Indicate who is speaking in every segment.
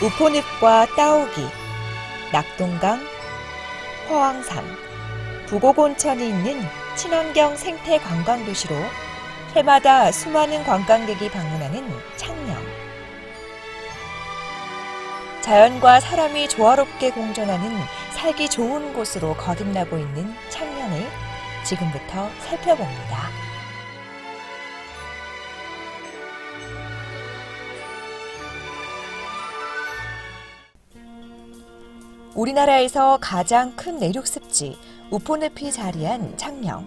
Speaker 1: 우포늪과 따오기, 낙동강, 허황산, 부곡온천이 있는 친환경 생태 관광 도시로 해마다 수많은 관광객이 방문하는 창녕. 자연과 사람이 조화롭게 공존하는 살기 좋은 곳으로 거듭나고 있는 창녕을 지금부터 살펴봅니다. 우리나라에서 가장 큰 내륙 습지 우포늪이 자리한 창녕.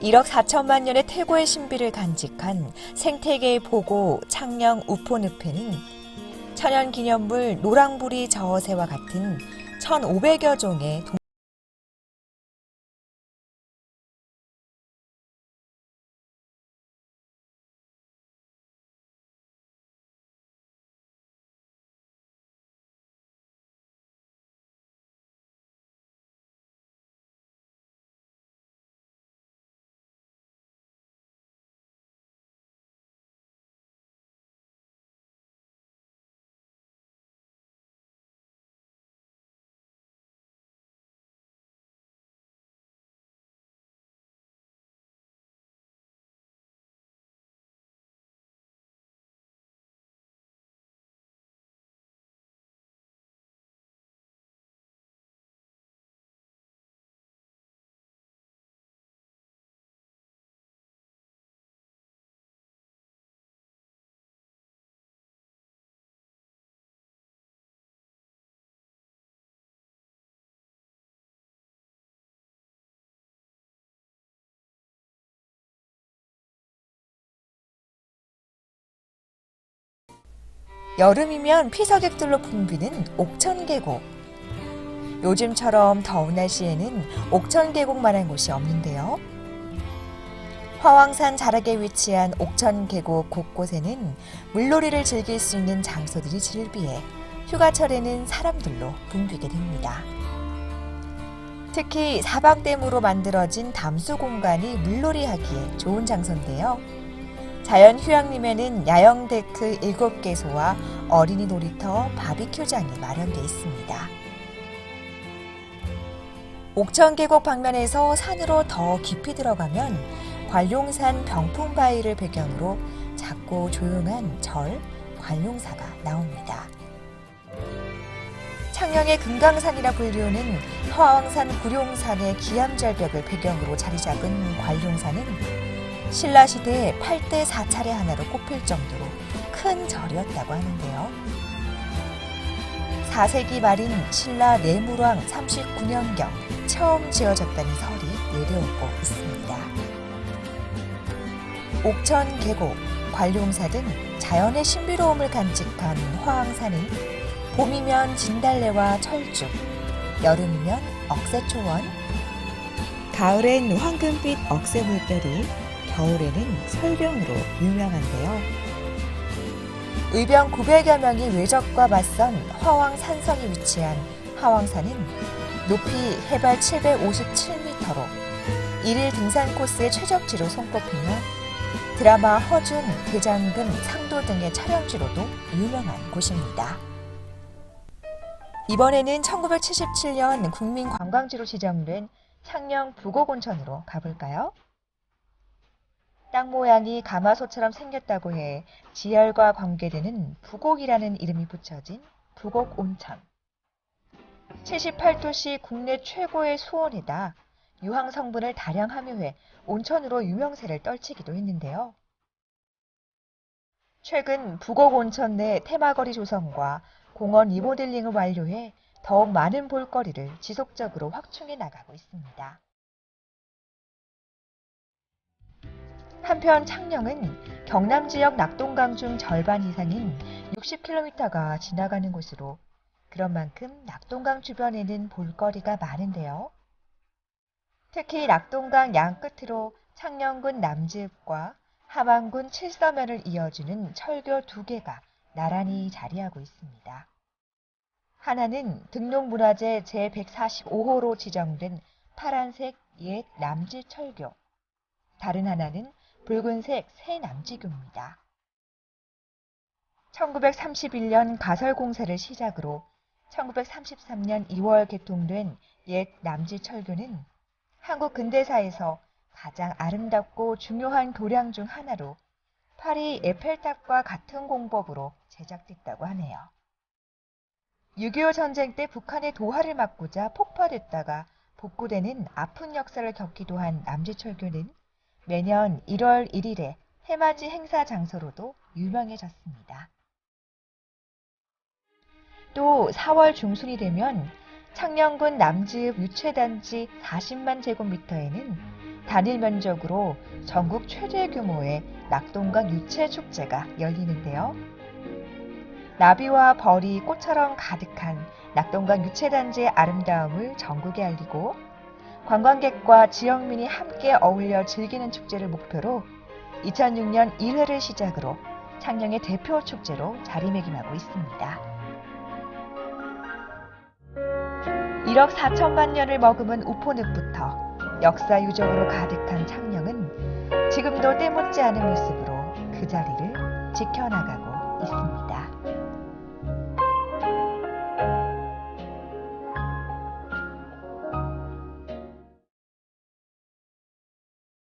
Speaker 1: 1억 4천만 년의 태고의 신비를 간직한 생태계의 보고 창녕 우포늪에는 천연기념물 노랑부리 저어새와 같은 1,500여 종의 여름이면 피서객들로 붐비는 옥천 계곡. 요즘처럼 더운 날씨에는 옥천 계곡만한 곳이 없는데요. 화왕산 자락에 위치한 옥천 계곡 곳곳에는 물놀이를 즐길 수 있는 장소들이 즐비해 휴가철에는 사람들로 붐비게 됩니다. 특히 사방댐으로 만들어진 담수 공간이 물놀이하기에 좋은 장소인데요. 자연 휴양림에는 야영 데크 7개소와 어린이 놀이터 바비큐장이 마련돼 있습니다. 옥천 계곡 방면에서 산으로 더 깊이 들어가면 관룡산 병풍바위를 배경으로 작고 조용한 절 관룡사가 나옵니다. 창녕의 금강산이라 불리우는 화왕산 구룡산의 기암절벽을 배경으로 자리 잡은 관룡산은 신라 시대에 8대 4차례 하나로 꼽힐 정도로 큰 절이었다고 하는데요. 4세기 말인 신라 내무왕 39년경 처음 지어졌다는 설이 내려오고 있습니다. 옥천 계곡, 관룡사 등 자연의 신비로움을 간직한 화왕산은 봄이면 진달래와 철쭉, 여름이면 억새초원, 가을엔 황금빛 억새물berry, 겨울에는 설병으로 유명한데요. 의병 900여 명이 외적과 맞선 화왕 산성이 위치한 하왕산은 높이 해발 757m로 일일 등산 코스의 최적지로 손꼽히며 드라마 허준, 대장금, 상도 등의 촬영지로도 유명한 곳입니다. 이번에는 1977년 국민관광지로 지정된 창녕 부곡온천으로 가볼까요? 땅 모양이 가마솥처럼 생겼다고 해 지열과 관계되는 부곡이라는 이름이 붙여진 부곡 온천. 78도씨 국내 최고의 수온이다. 유황 성분을 다량 함유해 온천으로 유명세를 떨치기도 했는데요. 최근 부곡 온천 내 테마거리 조성과 공원 리모델링을 완료해 더욱 많은 볼거리를 지속적으로 확충해 나가고 있습니다. 한편 창녕은 경남 지역 낙동강 중 절반 이상인 60km가 지나가는 곳으로 그런 만큼 낙동강 주변에는 볼거리가 많은데요. 특히 낙동강 양 끝으로 창녕군 남지읍과 함안군 칠서면을 이어주는 철교 두 개가 나란히 자리하고 있습니다. 하나는 등록문화재 제145호로 지정된 파란색 옛 남지 철교, 다른 하나는 붉은색 새 남지교입니다. 1931년 가설 공사를 시작으로 1933년 2월 개통된 옛 남지철교는 한국 근대사에서 가장 아름답고 중요한 교량 중 하나로 파리 에펠탑과 같은 공법으로 제작됐다고 하네요. 6.25 전쟁 때 북한의 도하를 막고자 폭파됐다가 복구되는 아픈 역사를 겪기도 한 남지철교는 매년 1월 1일에 해맞이 행사 장소로도 유명해졌습니다. 또 4월 중순이 되면 창녕군 남지읍 유채단지 40만 제곱미터에는 단일 면적으로 전국 최대 규모의 낙동강 유채 축제가 열리는데요. 나비와 벌이 꽃처럼 가득한 낙동강 유채단지의 아름다움을 전국에 알리고 관광객과 지역민이 함께 어울려 즐기는 축제를 목표로 2006년 1회를 시작으로 창녕의 대표 축제로 자리매김하고 있습니다. 1억 4천만 년을 머금은 우포늪부터 역사 유적으로 가득한 창녕은 지금도 때묻지 않은 모습으로 그 자리를 지켜나가고 있습니다.